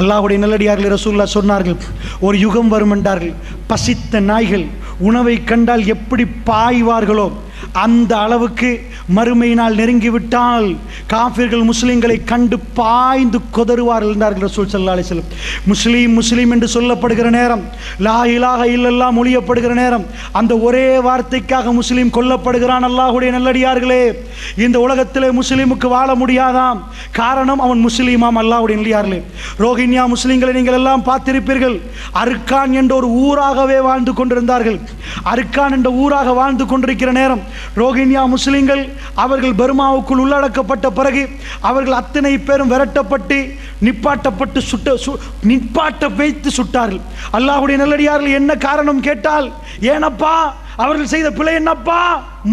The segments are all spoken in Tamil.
அல்லாஹுடைய நல்லடியார்கள் ரசூல்லா சொன்னார்கள் ஒரு யுகம் வரும் என்றார்கள். பசித்த நாய்கள் உணவை கண்டால் எப்படி பாய்வார்களோ அந்த அளவுக்கு மறுமையினால் நெருங்கிவிட்டால் காஃபிர்கள் முஸ்லீம்களை கண்டு பாய்ந்து கொதறுவார்கள் என்றார்கள் ரசூல் சல்லா அலிஸ்லம் முஸ்லீம் முஸ்லீம் என்று சொல்லப்படுகிற நேரம் லா இலாக இல்லெல்லாம் ஒழியப்படுகிற நேரம் அந்த ஒரே வார்த்தைக்காக முஸ்லீம் கொல்லப்படுகிறான் அல்லாஹுடைய நல்லடியார்களே. இந்த உலகத்திலே முஸ்லீமுக்கு வாழ முடியாதாம். காரணம் அவன் முஸ்லீமாம் அல்லாஹுடைய நல்லடியார்களே. ரோஹின்யா முஸ்லீம்களை நீங்கள் எல்லாம் பார்த்திருப்பீர்கள். அருக்கான் என்ற ஒரு ஊராகவே வாழ்ந்து கொண்டிருந்தார்கள். அருக்கான் என்ற ஊராக வாழ்ந்து கொண்டிருக்கிற நேரம் ரோஹிங்யா முஸ்லீம்கள் அவர்கள் பர்மாவுக்குள் உள்ளடக்கப்பட்ட பிறகு அவர்கள் அத்தனை பேரும் விரட்டப்பட்டு நிப்பாட்டப்பட்டு சுட்ட சு நிப்பாட்ட வைத்து சுட்டார்கள். அல்லாஹுடைய நல்லடியார்கள் என்ன காரணம் கேட்டால் ஏனப்பா அவர்கள் செய்த பிழை என்னப்பா?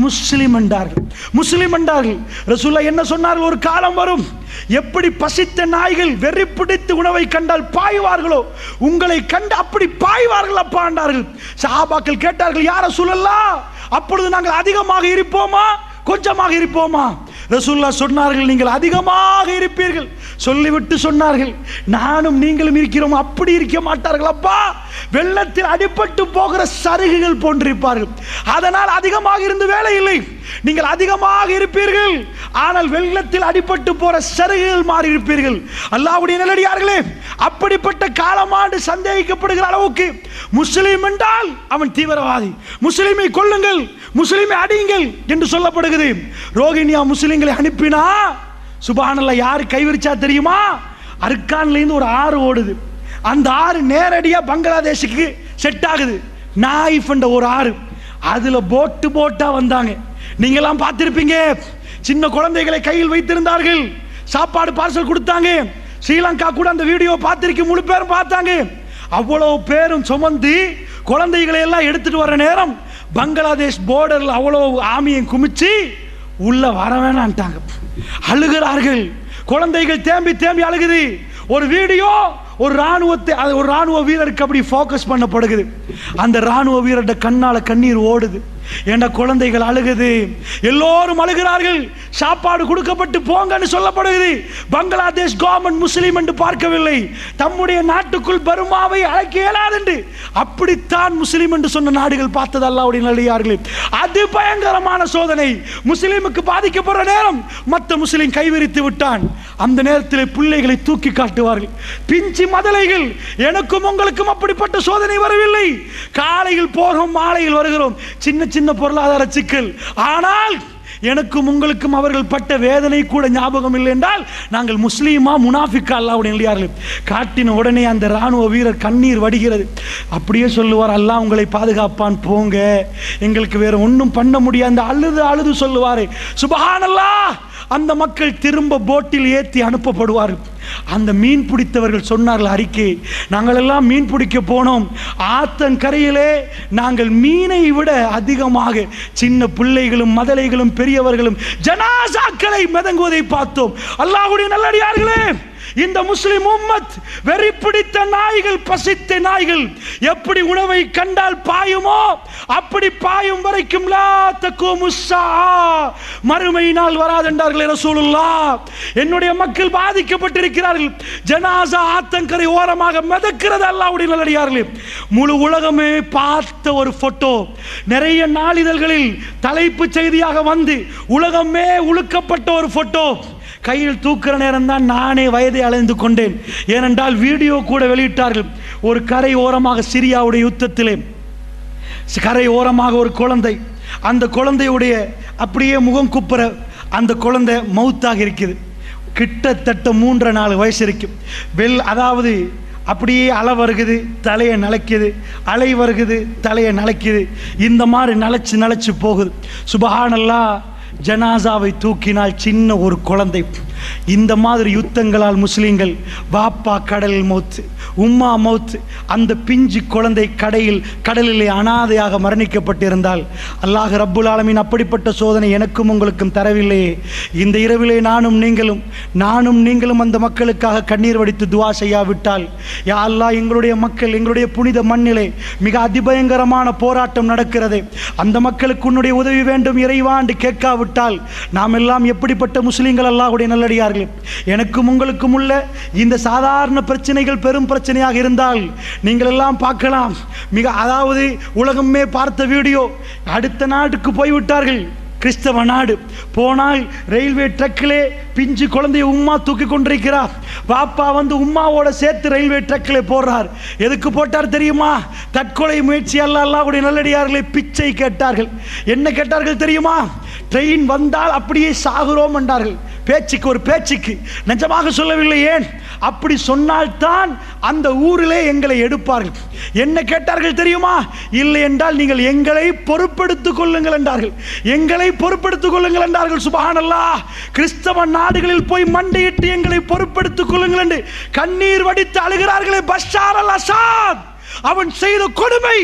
முஸ்லிம் என்றார்கள். முஸ்லிம் என்றார்கள். ரசூல்லா என்ன சொன்னார்கள்? ஒரு காலம் வரும். எப்படி பசித்த நாய்கள் வெறி பிடித்து உணவை கண்டால் பாய்வார்களோ உங்களை கண்டு அப்படி பாய்வார்கள் அப்பா என்றார்கள். சஹாபாக்கள் கேட்டார்கள் யார சொல்லலாம் அப்பொழுது நாங்கள் அதிகமாக இருப்போமா? கொஞ்சமாக இருப்போமா? ரசூல்லா சொன்னார்கள் நீங்கள் அதிகமாக இருப்பீர்கள். சொல்லிவிட்டு சொன்னார்கள் நானும் நீங்களும் இருக்கிறோம். அப்படி இருக்க மாட்டார்கள். அப்பா வெள்ளத்தில் அடிபட்டு போகிற சருகுகள் போன்றிருப்பார்கள். அதனால் அதிகமாக இருந்து வேலை இல்லை. நீங்கள் அதிகமாக இருப்பீர்கள். ஆனால் வெள்ளத்தில் அடிபட்டு போற சருகுகள் மாறி இருப்பீர்கள். அல்லாவுடைய நிலடியார்களே அப்படிப்பட்ட காலமாண்டு சந்தேகிக்கப்படுகிற அளவுக்கு முஸ்லீம் என்றால் அவன் தீவிரவாதி. முஸ்லீமை கொல்லுங்கள் முஸ்லீமை அடியுங்கள் என்று சொல்லப்படுகிறது. ரோகிணியா முஸ்லிம்களை அனுப்பினா? சுபானல்ல யார் கைவிரிச்சா தெரியுமா? அர்கான்ல இருந்து ஒரு ஆறு ஓடுது. அந்த ஆறு நேரடியா பங்களாதேஷுக்கு செட் ஆகுது. நாயிஃப் ஒரு ஆறு. அதுல போட்டு போட்டா வந்தாங்க. நீங்கெல்லாம் பார்த்திருப்பீங்க. சின்ன குழந்தைகளை கையில் வைத்திருந்தார்கள். சாப்பாடு பார்சல் கொடுத்தாங்க. ஸ்ரீலங்கா கூட அந்த வீடியோ பார்த்திருக்க முழு பேரும் பார்த்தாங்க. அவ்வளவு பேரும் சுமந்து குழந்தைகளை எல்லாம் எடுத்துட்டு வர நேரம் பங்களாதேஷ் போர்டர்ல அவ்வளவு ஆமியை குமிச்சு உள்ள வர வேணான்ட்டாங்க அழுகிறார்கள். குழந்தைகள் தேம்பி தேம்பி அழுகுது. ஒரு வீடியோ ஒரு ராணுவத்தை அது ஒரு ராணுவ வீரருக்கு அப்படி ஃபோக்கஸ் பண்ணப்படுகிறது. அந்த ராணுவ வீரர்கிட்ட கண்ணால கண்ணீர் ஓடுது. என்ற குழந்தைகள் அழுகுது? எல்லோரும் அழுகிறார்கள். சாப்பாடு கொடுக்கப்பட்டு போங்கன்னு சொல்லப்படுகிறது. பங்களாதேஷ் கவர்மெண்ட் முஸ்லீம் என்று பார்க்கவில்லை. தம்முடைய நாட்டுக்குள் பருமாவை அழைக்க இயலாது என்று அப்படித்தான் முஸ்லீம் என்று சொன்ன நாடுகள் பார்த்தது அல்லாவுடைய நல்லியார்களே அது பயங்கரமான சோதனை. முஸ்லீமுக்கு பாதிக்கப்படுற நேரம் மற்ற முஸ்லீம் கைவிரித்து விட்டான். அந்த நேரத்தில் பிள்ளைகளை தூக்கி காட்டுவார்கள். பிஞ்சு மதலைகள். எனக்கும் உங்களுக்கும் அப்படிப்பட்ட சோதனை வரவில்லை. காலையில் போகிறோம் மாலையில் வருகிறோம். சின்ன சின்ன பொருளாதார சிக்கல். ஆனால் எனக்கும் உங்களுக்கும் அவர்கள் பட்ட வேதனை கூட ஞாபகம் இல்லை என்றால் நாங்கள் முஸ்லீமா முனாஃபிக்கா அல்லாவுடைய இல்லையார்கள் காட்டின உடனே அந்த ராணுவ வீரர் கண்ணீர் வடிகிறது. அப்படியே சொல்லுவார் அல்லாஹ் உங்களை பாதுகாப்பான் போங்க. எங்களுக்கு வேற ஒன்றும் பண்ண முடியாது. அழுது அழுது சொல்லுவாரு சுபஹானல்லாஹ்! அந்த மக்கள் திரும்ப போட்டில் ஏற்றி அனுப்பப்படுவார்கள் அந்த மீன் பிடித்தவர்கள் சொன்னார்கள் அறிக்கை நாங்களெல்லாம் மீன் பிடிக்க போனோம். ஆத்தங்கரையிலே நாங்கள் மீனை விட அதிகமாக சின்ன பிள்ளைகளும் மதலைகளும் பெரியவர்களும் ஜனாசாக்களை மிதங்குவதை பார்த்தோம். அல்லாஹுடைய நல்லடியார்களே! இந்த முஸ்லிம் உம்மத் வெறி பிடித்த நாய்கள் பசித்த நாய்கள் எப்படி உணவை கண்டால் பாயுமோ அப்படி பாயும் வரைக்கும் மறுமை நாள் வராதென்றார்கள் என சொல்லலா என்னுடைய மக்கள் பாதிக்கப்பட்டிருக்கிறார்கள். ஜனாசா ஆத்தங்கரை ஓரமாக மிதக்கிறது அல்லாவுடைய நல்லடியார்கள். முழு உலகமே பார்த்த ஒரு போட்டோ நிறைய நாளிதழ்களில் தலைப்புச் செய்தியாக வந்து உலகமே உழுக்கப்பட்ட ஒரு போட்டோ கையில் தூக்குற நேரம் தான் நானே வயதை அலைந்து கொண்டேன். ஏனென்றால் வீடியோ கூட வெளியிட்டார்கள். ஒரு கரை ஓரமாக சிரியாவுடைய யுத்தத்திலே. கரை ஓரமாக ஒரு குழந்தை. அந்த குழந்தையுடைய அப்படியே முகம் குப்புற அந்த குழந்தை மவுத்தாக இருக்குது. கிட்டத்தட்ட மூன்று நாலு வயசு இருக்கும் வெல் அதாவது அப்படியே அலை வருகுது தலையை நிலைக்குது அலை வருகுது தலையை நிலைக்குது. இந்த மாதிரி நலைச்சு நலைச்சு போகுது. சுபஹானல்லாம் ஜனாசாவை தூக்கினால் சின்ன ஒரு குழந்தை இந்த மாதிரி யுத்தங்களால் முஸ்லீம்கள் வாப்பா கடலில் மௌத்து உம்மா மௌத் அந்த பிஞ்சு குழந்தை கடையில் கடலிலே அனாதையாக மரணிக்கப்பட்டிருந்தால் அல்லாஹ் ரப்புல் ஆலமின் அப்படிப்பட்ட சோதனை எனக்கும் உங்களுக்கும் தரவில்லையே. இந்த இரவிலே நானும் நீங்களும் நானும் நீங்களும் அந்த மக்களுக்காக கண்ணீர் வடித்து துவா செய்யாவிட்டால் யா அல்லாஹ் எங்களுடைய மக்கள் எங்களுடைய புனித மண்ணிலே மிக அதிபயங்கரமான போராட்டம் நடக்கிறது. அந்த மக்களுக்கு உன்னுடைய உதவி வேண்டும் இறைவாண்டு கேட்காவிட்டால் நாம் எல்லாம் எப்படிப்பட்ட முஸ்லீம்கள் அல்லாஹ்வுடைய நல்லடியார்கள் எனக்கும் உங்களுக்கும் உள்ள இந்த சாதாரண பிரச்சனைகள் பெரும் பிரச்சனையாக இருந்தால் நீங்கள் எல்லாம் பார்க்கலாம். மிக அதாவது உலகமே பார்த்த வீடியோ அடுத்த நாட்டுக்கு போய்விட்டார்கள். கிறிஸ்தவ நாடு. போனால் ரயில்வே ட்ரக்கிலே பிஞ்சு குழந்தைய உம்மா தூக்கி கொண்டிருக்கிறார். பாப்பா வந்து உம்மாவோட சேர்த்து ரயில்வே ட்ரக்கிலே போடுறார். எதுக்கு போட்டார் தெரியுமா? தற்கொலை முயற்சி அல்ல அல்லாவுடைய நல்லடியார்களை பிச்சை கேட்டார்கள். என்ன கேட்டார்கள் தெரியுமா? ட்ரெயின் வந்தால் அப்படியே சாகுறோம் என்றார்கள். பேச்சுக்கு ஒரு பேச்சுக்கு. நிஜமாக சொல்லவில்லை ஏன்? அப்படி சொன்னால்தான் அந்த ஊரிலே எங்களை எடுப்பார்கள். என்ன கேட்டார்கள் தெரியுமா? இல்லை என்றால் நீங்கள் எங்களை பொறுப்பெடுத்துக் கொள்ளுங்கள் என்றார்கள். எங்களை எங்களை பொறுப்படுத்திக் கொள்ளுங்கள் என்றார்கள் சுபஹானல்லா. கிறிஸ்தவ நாடுகளில் போய் மண்டையிட்டு எங்களை பொறுப்படுத்திக் கொள்ளுங்கள் என்று கண்ணீர் வடித்து அழுகிறார்களே பஷார் அல் அசாத். அவன் செய்த கொடுமை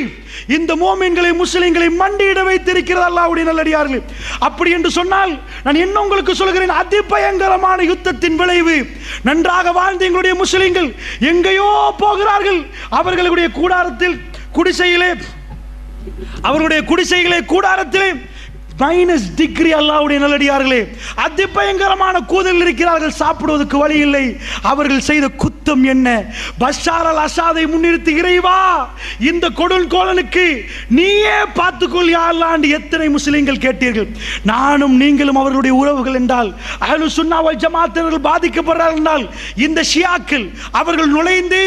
இந்த மோமீன்களை முஸ்லிம்களை மண்டியிட வைத்திருக்கிறது அல்லாவுடைய நல்லடியார்கள். அப்படி என்று சொன்னால் நான் என்ன உங்களுக்கு சொல்கிறேன்? அதிபயங்கரமான யுத்தத்தின் விளைவு. நன்றாக வாழ்ந்த எங்களுடைய முஸ்லிம்கள் எங்கேயோ போகிறார்கள். அவர்களுடைய கூடாரத்தில் குடிசையிலே அவர்களுடைய குடிசைகளை கூடாரத்திலே மைனஸ் டிகிரி அல்லாவுடைய நல்லடியார்களே அதிபயங்கரமான கூதல் இருக்கிறார்கள் சாப்பிடுவதற்கு வழி இல்லை. அவர்கள் செய்த குத்தம் என்ன? பஷார் அல் அசாதை முன்னிறுத்தி இறைவா இந்த கொடும் கோலனுக்கு நீயே பார்த்துக்கொள் யாழ்லாண்டு எத்தனை முஸ்லீம்கள் கேட்டீர்கள். நானும் நீங்களும் அவர்களுடைய உறவுகள் என்றால் அகலு சுன்னாவல் ஜமாத்தினர்கள் பாதிக்கப்படுறார்கள் என்றால் இந்த ஷியாக்கள் அவர்கள் நுழைந்து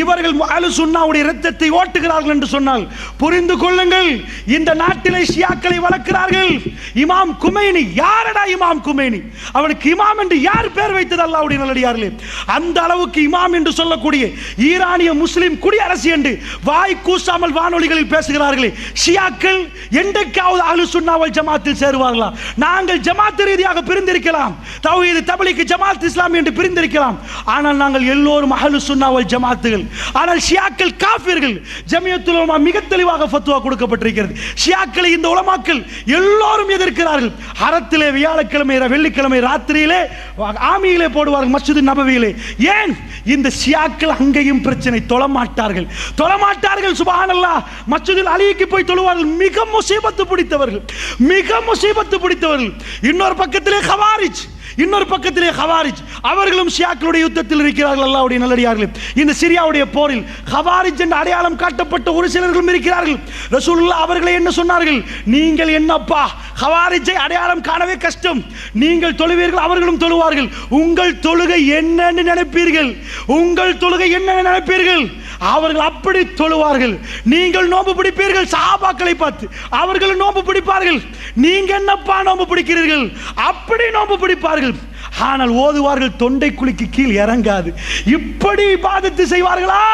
இவர்கள் அகலு சுன்னாவுடைய இரத்தத்தை ஓட்டுகிறார்கள் என்று சொன்னால் புரிந்து கொள்ளுங்கள் இந்த நாட்டிலே ஷியாக்களை வளர்க்கிறார்கள் இமாம் குமைனி. யாரடா இமாம் குமைனி? அவனுக்கு இமாம் என்று யார் பேர் வைத்தது அல்லாவுடைய நல்லடியார்களே? அந்த அளவுக்கு இமாம் என்று சொல்லக்கூடிய ஈரானிய முஸ்லிம் குடியரசு என்று வாய் கூசாமல் வானொலிகளில் பேசுகிறார்களே. ஷியாக்கள் என்றைக்காவது அகலு சுண்ணாவல் ஜமாத்தில் சேருவார்களா? நாங்கள் ஜமாத் ரீதியாக பிரிந்திருக்கலாம். தவீது தபலிக்கு ஜமாத் இஸ்லாம் என்று பிரிந்திருக்கலாம். ஆனால் நாங்கள் எல்லோரும் அகலு சுண்ணாவல் ஜமாத்துகள். ஆனால் ஷியாக்கள் காஃபிர்கள். ஜமியத்துலமா மிக தெளிவாக ஃபத்துவா கொடுக்கப்பட்டிருக்கிறது. ஷியாக்களை இந்த உலமாக்கள் எல்லோரும் எதிர்க்கிறார்கள். அறத்திலே வியாழக்கிழமை வெள்ளிக்கிழமை ராத்திரியிலே ஆமியிலே போடுவார்கள் மஸ்ஜித் நபவியிலே. ஏன்? இந்த சியாக்கள் அங்கேயும் பிரச்சனை தொழமாட்டார்கள். தொழமாட்டார்கள் சுபஹானல்லாஹ் மஸ்ஜிதில் அலிக்கு போய் தொழுவார்கள். மிக முசீபத்து பிடித்தவர்கள். மிக முசீபத்து பிடித்தவர்கள். இன்னொரு பக்கத்திலே ஹவாரிஜ் இன்னொரு பக்கத்திலே ஹவாரிஜ். அவர்களும் ஷியாக்களுடைய யுத்தத்தில் இருக்கிறார்கள் அல்லாவுடைய நல்லடியார்கள். இந்த சிரியாவுடைய போரில் ஹவாரிஜ் என்ற அடையாளம் காட்டப்பட்ட ஒரு சிலர்களும் இருக்கிறார்கள். ரசூலுல்லாஹ் அவர்களை என்ன சொன்னார்கள்? நீங்கள் என்னப்பா? ஹவாரிஜை அடையாளம் காணவே கஷ்டம். நீங்கள் தொழுவீர்கள் அவர்களும் தொழுவார்கள். உங்கள் தொழுகை என்னன்னு நினைப்பீர்கள். உங்கள் தொழுகை என்னன்னு நினைப்பீர்கள். அவர்கள் அப்படி தொழுவார்கள். நீங்கள் நோன்பு பிடிப்பீர்கள் சாபாக்களை பார்த்து. அவர்கள் நோன்பு பிடிப்பார்கள். நீங்க என்னப்பா நோன்பு பிடிக்கிறீர்கள்? அப்படி நோன்பு பிடிப்பார்கள். ஆனால் ஓதுவார்கள் தொண்டை குழிக்கு கீழ் இறங்காது. இப்படி பாதத்து செய்வார்களா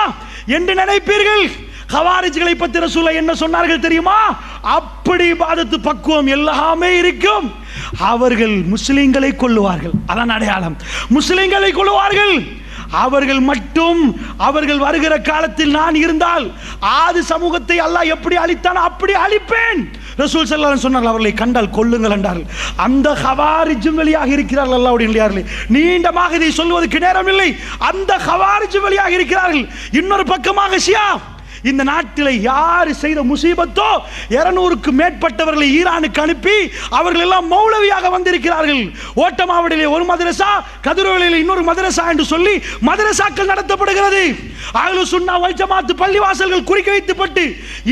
என்று நினைப்பீர்கள். ஹவாரிஜ்களை பத்தி ரசூல என்ன சொன்னார்கள் தெரியுமா? அப்படி பாதத்து பக்குவம் எல்லாமே இருக்கும். அவர்கள் முஸ்லிம்களை கொள்ளுவார்கள் அதான் அடையாளம். முஸ்லிம்களை கொள்ளுவார்கள் அவர்கள் மட்டும் அவர்கள் வருகிற காலத்தில் நான் இருந்தால் ஆது சமூகத்தை அல்லாஹ் எப்படி அழித்தான் அப்படி அழிப்பேன். ரசூல் செல்லாலும் சொன்னார்கள் அவர்களை கண்டால் கொல்லுங்கள் என்றார்கள். அந்த ஹவாரிஜும் வெளியாக இருக்கிறார்கள் அல்லாவுடைய நிலையார்களே நீண்டமாக இதை சொல்வதற்கு நேரமில்லை. அந்த ஹவாரிஜும் வெளியாக இருக்கிறார்கள். இன்னொரு பக்கமாக ஷியா இந்த நாட்டில் யார் செய்த முசீபத்தோ இருநூறுக்கு மேற்பட்டவர்களை ஈரானுக்கு அனுப்பி அவர்கள் எல்லாம் மௌலவியாக வந்திருக்கிறார்கள். ஓட்டமாவடியிலே ஒரு மதரசா கதிரொலியில் இன்னொரு மதரசா என்று சொல்லி மதரசாக்கள் நடத்தப்படுகிறது. அகலு சுன்னா வல் ஜமாத்து பள்ளிவாசல்கள் குறிக்க வைத்துப்பட்டு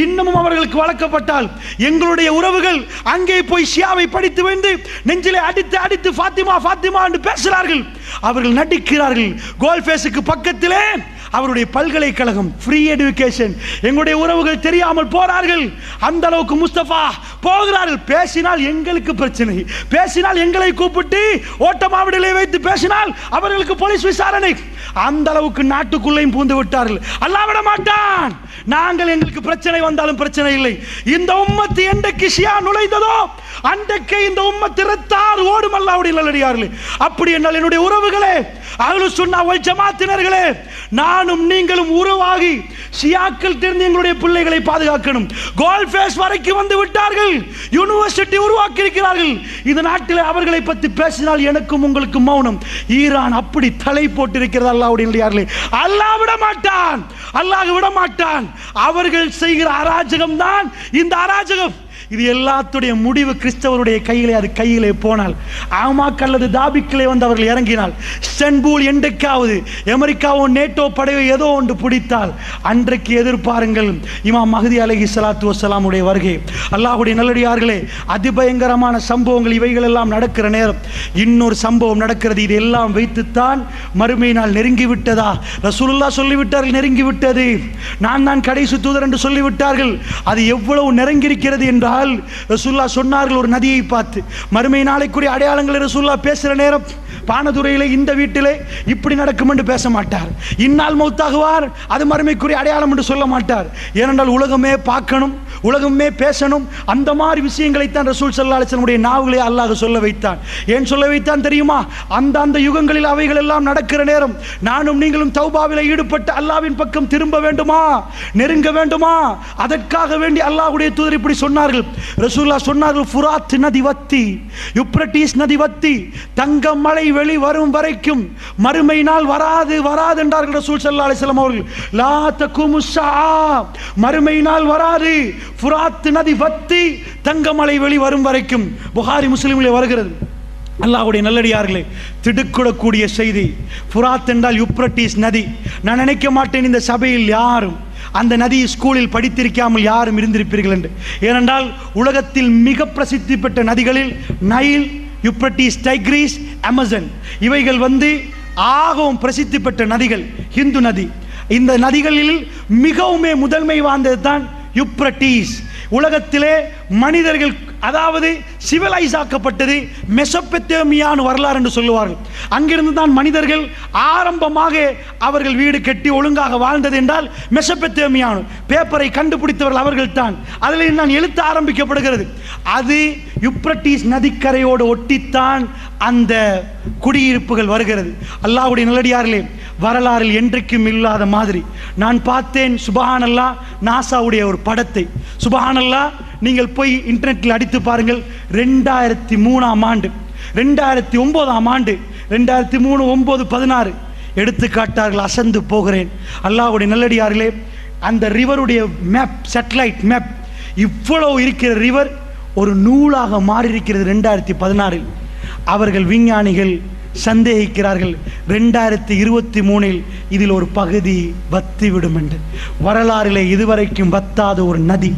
இன்னமும் அவர்களுக்கு வளர்க்கப்பட்டால் எங்களுடைய உறவுகள் அங்கே போய் ஷியாவை படித்து வந்து நெஞ்சிலே அடித்து அடித்து ஃபாத்திமா ஃபாத்திமா என்று பேசுகிறார்கள். அவர்கள் நடிக்கிறார்கள். கோல்ஃபேஸுக்கு பக்கத்திலே அவருடைய பல்கலைக்கழகம் ஃப்ரீ எடுகேஷன் எங்களுடைய உறவுகள் தெரியாமல் போறார்கள். அந்த அளவுக்கு முஸ்தபா போகிறார்கள். பேசினால் எங்களுக்கு பிரச்சனை. பேசினால் எங்களை கூப்பிட்டு ஓட்டமாவிடலை வைத்து பேசினால் அவர்களுக்கு போலீஸ் விசாரணை. அந்த அளவுக்கு நாட்டுக்குள்ளேயும் பூந்து விட்டார்கள். அல்லாவிட மாட்டான். நாங்கள் எங்களுக்கு பிரச்சனை வந்தாலும் பிரச்சனை இல்லை. இந்த உம்மத்து என்றைக்கு ஷியா நுழைந்ததோ அன்றைக்கு இந்த உம்மத்து இரத்தார் ஓடும் அல்லாவுடைய நல்லடியார்களே. அப்படி என்றால் என்னுடைய உறவுகளே அகலு சுன்னா ஒல் ஜமாத்தினர்களே நானும் நீங்களும் உருவாகி ஷியாக்கள் தெரிந்து எங்களுடைய பிள்ளைகளை பாதுகாக்கணும். கோல் ஃபேஸ் வரைக்கும் வந்து விட்டார்கள். யூனிவர்சிட்டி உருவாக்கி இருக்கிறார்கள் இந்த நாட்டில் அவர்களை பற்றி பேசினால் எனக்கும் உங்களுக்கு மௌனம். ஈரான் அப்படி தலை போட்டிருக்கிறது அல்லாவுடைய அல்லாஹ் விட மாட்டான் அல்லாஹ் விட மாட்டான் அவர்கள் செய்கிற அராஜகம் தான் இந்த அராஜகம். இது எல்லாத்துடைய முடிவு கிறிஸ்தவருடைய கையிலே அது கையிலே போனால். ஆமாக் அல்லது தாபிக்கிலே வந்து அவர்கள் இறங்கினால் ஸ்டன்பூல் என்றைக்காவது அமெரிக்காவோ நேட்டோ படையோ ஏதோ ஒன்று பிடித்தால் அன்றைக்கு எதிர்பாருங்கள் இமா மஹதி அலஹி சலாத்து வசலாமுடைய வருகை. அல்லாஹுடைய நல்லடியார்களே அதிபயங்கரமான சம்பவங்கள் இவைகள் எல்லாம் நடக்கிற நேரம். இன்னொரு சம்பவம் நடக்கிறது இது எல்லாம் வைத்துத்தான் மறுமை நாள் நெருங்கி விட்டதா ரசூலுல்லா சொல்லிவிட்டார்கள் நெருங்கி விட்டது நான் தான் கடைசி தூதர் என்று சொல்லிவிட்டார்கள். அது எவ்வளவு நெருங்கியிருக்கிறது என்றால் ரசூல்லா சொன்னார்கள் ஒரு நதியை பார்த்து மறுமை நாளைக்குரிய அடையாளங்களை ரசுல்லா பேசுகிற நேரம் பானதுரையிலே இந்த வீட்டிலே இப்படி நடக்கும் என்று பேச மாட்டார். இந்நாள் மௌத்தாகுவார் அது மறுமைக்குரிய அடையாளம் என்று சொல்ல மாட்டார். ஏனென்றால் உலகமே பார்க்கணும் உலகமே பேசணும் அந்த மாதிரி விஷயங்களைத்தான் ரசூல் சல்லா அலிஸ்லமுடைய நாவுகளை அல்லாஹ் சொல்ல வைத்தான். ஏன் சொல்ல வைத்தான் தெரியுமா? அந்த அந்த யுகங்களில் அவைகள் எல்லாம் நடக்கிற நேரம் நானும் நீங்களும் தௌபாவில ஈடுபட்டு அல்லாவின் பக்கம் திரும்ப வேண்டுமா? நெருங்க வேண்டுமா? அதற்காக வேண்டி அல்லாஹ்வுடைய தூதர் இப்படி சொன்னார்கள். ரசூல்லா சொன்னார்கள் ஃபுராத் நதி வத்தி யுப்ரட்டிஸ் நதி வத்தி தங்க மழை வெளி வரும் வரைக்கும் மறுமை நாள் வராது வராது என்றார்கள் ரசூல் சல்லா அலிஸ்லாம் அவர்கள். லா தகுமுஷா மறுமை நாள் வராது ஃபுராத் நதி வத்தி தங்க தங்கமலை வெளி வரும் வரைக்கும். புகாரி முஸ்லிமில் வருகிறது. அல்லாஹுடைய நல்லடியார்களே திடுக்கிடக்கூடிய செய்தி புராத் என்றால் யுப்ரட்டிஸ் நதி. நான் நினைக்க மாட்டேன் இந்த சபையில் யாரும் அந்த நதி ஸ்கூலில் படித்திருக்காமல் யாரும் இருந்திருப்பீர்கள் என்று. ஏனென்றால் உலகத்தில் மிக பிரசித்தி பெற்ற நதிகளில் நைல் யுப்ரட்டீஸ் டைக்ரீஸ் அமேசன் இவைகள் வந்து ஆகவும் பிரசித்தி பெற்ற நதிகள் ஹிந்து நதி. இந்த நதிகளில் மிகவுமே முதன்மை வாய்ந்தது தான் யுப்ரட்டீஸ் உலகத்திலே மனிதர்கள் அதாவது சிவிலைஸ் ஆக்கப்பட்டது மெசப்பெத்தேமியான்னு வரலாறு என்று சொல்லுவார்கள். அங்கிருந்து தான் மனிதர்கள் ஆரம்பமாக அவர்கள் வீடு கட்டி ஒழுங்காக வாழ்ந்தது என்றால் மெசப்பெத்தேமியானு பேப்பரை கண்டுபிடித்தவர்கள் அவர்கள் தான் அதில் நான் எழுத்து ஆரம்பிக்கப்படுகிறது. அது யுப்ரட்டிஸ் நதிக்கரையோடு ஒட்டித்தான் அந்த குடியிருப்புகள் வருகிறது. அல்லாவுடைய நிலடியார்களே வரலாறில் என்றைக்கும் இல்லாத மாதிரி. நான் பார்த்தேன் சுபஹானல்லா நாசாவுடைய ஒரு படத்தை. சுபஹானல்லா நீங்கள் போய் இன்டர்நெட்டில் அடித்து பாருங்கள். ரெண்டாயிரத்தி மூணாம் ஆண்டு ரெண்டாயிரத்தி ஒன்பதாம் ஆண்டு ரெண்டாயிரத்தி மூணு ஒம்பது பதினாறு. எடுத்துக்காட்டார்கள் அசந்து போகிறேன். அல்லாவுடைய நல்லடியார்களே அந்த ரிவருடைய மேப் சேட்டலைட் மேப் இவ்வளவு இருக்கிற ரிவர் ஒரு நூலாக மாறியிருக்கிறது ரெண்டாயிரத்தி பதினாறில். அவர்கள் விஞ்ஞானிகள் சந்தேகிக்கிறார்கள் ரெண்டாயிரத்தி இருபத்தி மூணில் இதில் ஒரு பகுதி வத்திவிடும் என்று. வரலாறிலே இதுவரைக்கும் வத்தாத ஒரு நதி.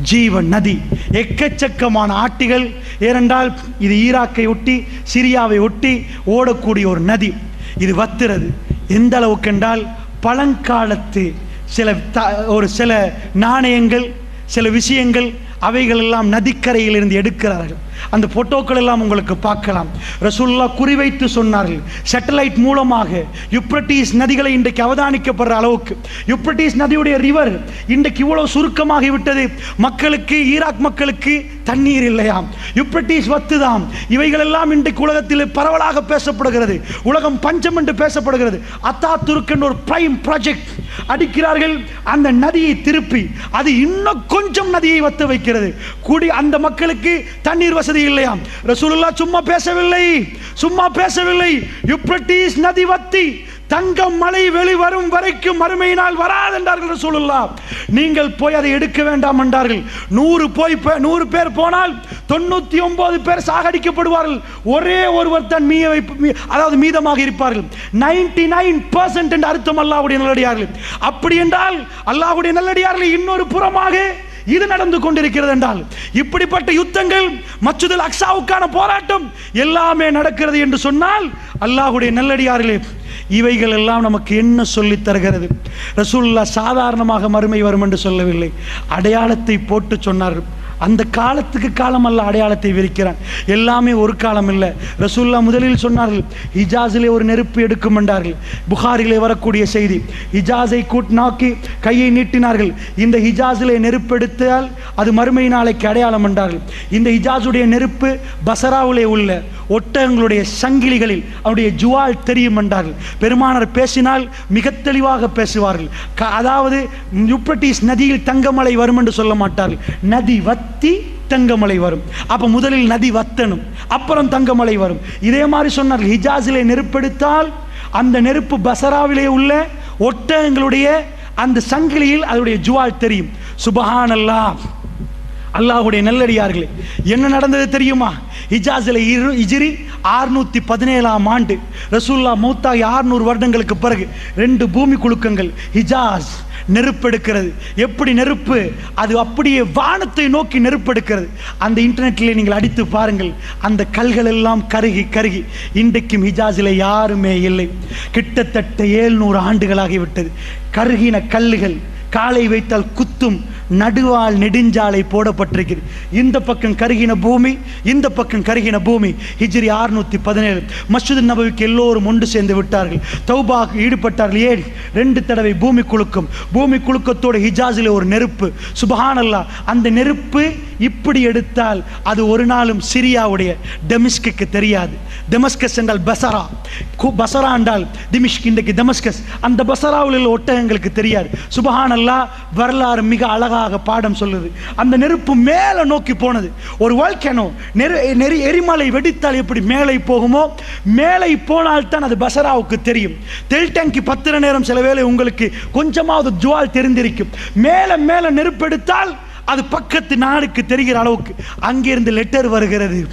ஜீவன் நதி எக்கச்சக்கமான ஆட்டிகள் ஏனென்றால் இது ஈராக்கை ஒட்டி சிரியாவை ஒட்டி ஓடக்கூடிய ஒரு நதி. இது வத்துறது. எந்த அளவுக்கு என்றால் பழங்காலத்து சில த ஒரு சில நாணயங்கள் சில விஷயங்கள் அவைகளெல்லாம் நதிக்கரையிலிருந்து எடுக்கிறார்கள். அந்த போட்டோக்கள் எல்லாம் உங்களுக்கு பார்க்கலாம். ரசூல்லா குறிவைத்து சொன்னார்கள். சேட்டலைட் மூலமாக யுப்ரட்டிஸ் நதிகளை இன்றைக்கு அவதானிக்கப்படுற அளவுக்கு. யுப்ரட்டிஸ் நதியுடைய ரிவர் இன்றைக்கு இவ்வளவு சுருக்கமாகி விட்டது. மக்களுக்கு ஈராக் மக்களுக்கு தண்ணீர் இல்லையாம். யுப்ரட்டிஸ் வத்துதாம். இவைகள் எல்லாம் இன்றைக்கு உலகத்தில் பரவலாக பேசப்படுகிறது. உலகம் பஞ்சம் என்று பேசப்படுகிறது. அத்தா துருக்கன் ஒரு பிரைம் ப்ராஜெக்ட் அடிக்கிறார்கள். அந்த நதியை திருப்பி அது இன்னும் கொஞ்சம் நதியை வத்த வைக்கிறது. கூடி அந்த மக்களுக்கு தண்ணீர் வசதி இல்லையாம் ரசூலுல்லா சும்மா பேசவில்லை. சும்மா பேசவில்லை. யுப்ரட்டீஸ் நதி வத்தி தங்கம் மலை வெளிவரும் வரைக்கும் மறுமையினால் வராது என்றார்கள் ரசூலுல்லா. நீங்கள் போய் அதை எடுக்க வேண்டாம் என்றார்கள். நூறு போய் நூறு பேர் போனால் தொண்ணூத்தி ஒன்பது பேர் சாகடிக்கப்படுவார்கள். ஒரே ஒருவர் தன் வைப்பு மீ- அதாவது மீதமாக இருப்பார்கள். நைன்டி நைன் பர்சன்ட் என்று அர்த்தம் அல்லாஹுடைய நல்லடியார்கள். அப்படி என்றால் அல்லாஹ்வுடைய நல்லடியார்கள் இன்னொரு புறமாக இது நடந்து கொண்டிருக்கிறது என்றால் இப்படிப்பட்ட யுத்தங்கள் மச்சுதல் அக்ஸாவுக்கான போராட்டம் எல்லாமே நடக்கிறது என்று சொன்னால் அல்லாஹுடைய நல்லடியார்களே இவைகள் எல்லாம் நமக்கு என்ன சொல்லித் தருகிறது? ரசூல்லா சாதாரணமாக மறுமை வரும் என்று சொல்லவில்லை. அடையாளத்தை போட்டு சொன்னார்கள். அந்த காலத்துக்கு காலம் அல்ல அடையாளத்தை விரிக்கிறான். எல்லாமே ஒரு காலம் இல்லை. ரசூல்லா முதலில் சொன்னார்கள் ஹிஜாஸிலே ஒரு நெருப்பு எடுக்கும் என்றார்கள். புகாரிலே வரக்கூடிய செய்தி ஹிஜாஸை கூட் நாக்கி கையை நீட்டினார்கள். இந்த ஹிஜாஸிலே நெருப்பு எடுத்தால் அது மறுமை நாளைக்கு அடையாளம் என்றார்கள். இந்த ஹிஜாஸுடைய நெருப்பு பசராவிலே உள்ள ஒட்டகங்களுடைய சங்கிலிகளில் அவருடைய ஜுவால் தெரியும் என்றார்கள். பெருமானார் பேசினால் மிக தெளிவாக பேசுவார்கள். க- அதாவது யுப்ரட்டிஸ் நதியில் தங்கமலை வரும் என்று சொல்ல மாட்டார்கள். நதி வத்தி தங்கமலை வரும். அப்ப முதலில் நதி வத்தணும் அப்புறம் தங்கமலை வரும். இதே மாதிரி சொன்னார்கள். ஹிஜாஸிலே நெருப்பெடுத்தால் அந்த நெருப்பு பசராவிலே உள்ள ஒட்டகங்களுடைய அந்த சங்கிலியில் அதனுடைய ஜுவால் தெரியும். சுபஹானல்லா. அல்லாஹுடைய நல்லடியார்களே என்ன நடந்தது தெரியுமா? ஹிஜாஸில் இரு இஜிரி ஆறுநூற்றி பதினேழாம் ஆண்டு. ரசூல்லா மௌத்தாகி ஆறுநூறு வருடங்களுக்கு பிறகு ரெண்டு பூமி குலுக்கங்கள் ஹிஜாஸ் நெருப்பெடுக்கிறது. எப்படி நெருப்பு? அது அப்படியே வானத்தை நோக்கி நெருப்பெடுக்கிறது. அந்த இன்டர்நெட்டில் நீங்கள் அடித்து பாருங்கள். அந்த கல்கள் எல்லாம் கருகி கருகி. இன்றைக்கும் ஹிஜாஸில் யாருமே இல்லை. கிட்டத்தட்ட ஏழ்நூறு ஆண்டுகளாகிவிட்டது. கருகின கல்லுகள் காலை வைத்தால் குத்தும் நடுவால் நெடுஞ்சாலை போடப்பட்டிருக்கிறது. இந்த பக்கம் கருகின பூமி இந்த பக்கம் கருகின பூமி. ஹிஜ்ரி ஆறுநூத்தி பதினேழு. மஸ்ஜித் நபவிக்கு எல்லோரும் ஒன்று சேர்ந்து விட்டார்கள். தௌபாக்கு ஈடுபட்டார்கள். ஏன் ரெண்டு தடவை பூமி குலுக்கம். பூமி குலுக்கத்தோடு ஹிஜாஸில் ஒரு நெருப்பு. சுபஹானல்லா அந்த நெருப்பு இப்படி எடுத்தால் அது ஒரு நாளும் சிரியாவுடைய டெமிஸ்குக்கு தெரியாது. டெமஸ்கஸ் என்றால் பசரா. கு- பசரா என்றால் திமிஷ்க் இன்றைக்கு டெமஸ்கஸ். அந்த பசராவில் உள்ள ஒட்டகங்களுக்கு தெரியாது. சுபஹானல்லா வரலாறு மிக அழகாக பாடம் சொல்லுது. அந்த நெருப்பு மேலே நோக்கி போனது. ஒரு வால்கேனோ நெரு நெறி எரிமலை வெடித்தால் எப்படி மேலே போகுமோ மேலே போனால் தான் அது பசராவுக்கு தெரியும். தெல் டேங்கி பத்திர நேரம் சில வேளை உங்களுக்கு கொஞ்சமாவது ஜுவால் தெரிந்திருக்கும். மேலே மேலே நெருப்பெடுத்தால் அது பக்கத்து நாடுக்கு தெரிகிற அளவுக்கு அங்கிருந்து லெட்டர் வருகிறது.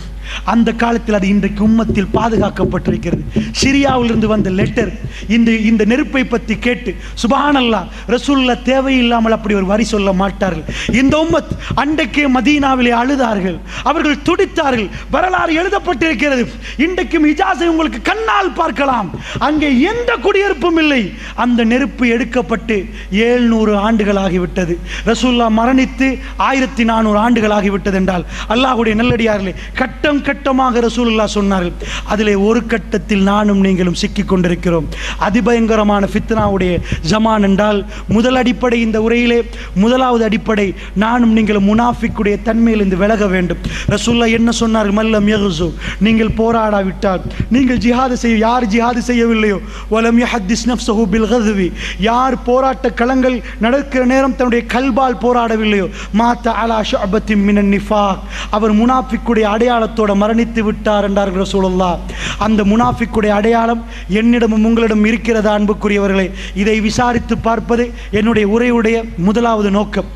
அந்த காலத்தில் அது இன்றைக்கு உம்மத்தில் பாதுகாக்கப்பட்டிருக்கிறது. சிரியாவிலிருந்து வந்த லெட்டர் இந்த இந்த நெருப்பை பற்றி கேட்டு சுபானல்லா ரசூல்லா தேவையில்லாமல் அப்படி ஒரு வரி சொல்ல மாட்டார்கள். இந்த உம்மத் அன்றைக்கே மதீனாவிலே அழுதார்கள். அவர்கள் துடித்தார்கள். வரலாறு எழுதப்பட்டிருக்கிறது. இன்றைக்கும் இஜாசை உங்களுக்கு கண்ணால் பார்க்கலாம். அங்கே எந்த குடியிருப்பும் இல்லை. அந்த நெருப்பு எடுக்கப்பட்டு ஏழ்நூறு ஆண்டுகள் ஆகிவிட்டது ரசூல்லா மரணித்து ஆயிரத்தி நானூறு ஆண்டுகள் ஆகிவிட்டது என்றால் அல்லாஹுடைய நல்லடியார்களே கட்டம் கட்டம் கட்டமாக ரசூலுல்லா சொன்னார்கள். அதிலே ஒரு கட்டத்தில் நானும் நீங்களும் சிக்கிக் கொண்டிருக்கிறோம் அதிபயங்கரமான ஃபித்னாவுடைய ஜமான் என்றால் முதல் அடிப்படை இந்த உரையிலே முதலாவது அடிப்படை நானும் நீங்களும் முனாஃபிக்குடைய தன்மையிலிருந்து விலக வேண்டும். ரசூல்லா என்ன சொன்னார் மல்லம் யகுசு நீங்கள் போராடாவிட்டால் நீங்கள் ஜிஹாது செய்ய யார் ஜிஹாது செய்யவில்லையோ வலம் யஹத்திஸ் நஃப்ஸஹு பில் கதுவி. யார் போராட்ட களங்கள் நடக்கிற நேரம் தன்னுடைய கல்பால் போராடவில்லையோ மாத்த அலா ஷஅபத்தின் மினன் நிஃபா அவர் முனாஃபிக்குடைய அடையாளத்தோட மரணித்து விட்டார் என்றார்கள் சூழல்லா அந்த முனாஃபிக்குடைய அடையாளம் என்னிடமும் உங்களிடம் இருக்கிறதா அன்புக்குரியவர்களே. இதை விசாரித்து பார்ப்பது என்னுடைய உரையுடைய முதலாவது நோக்கம்.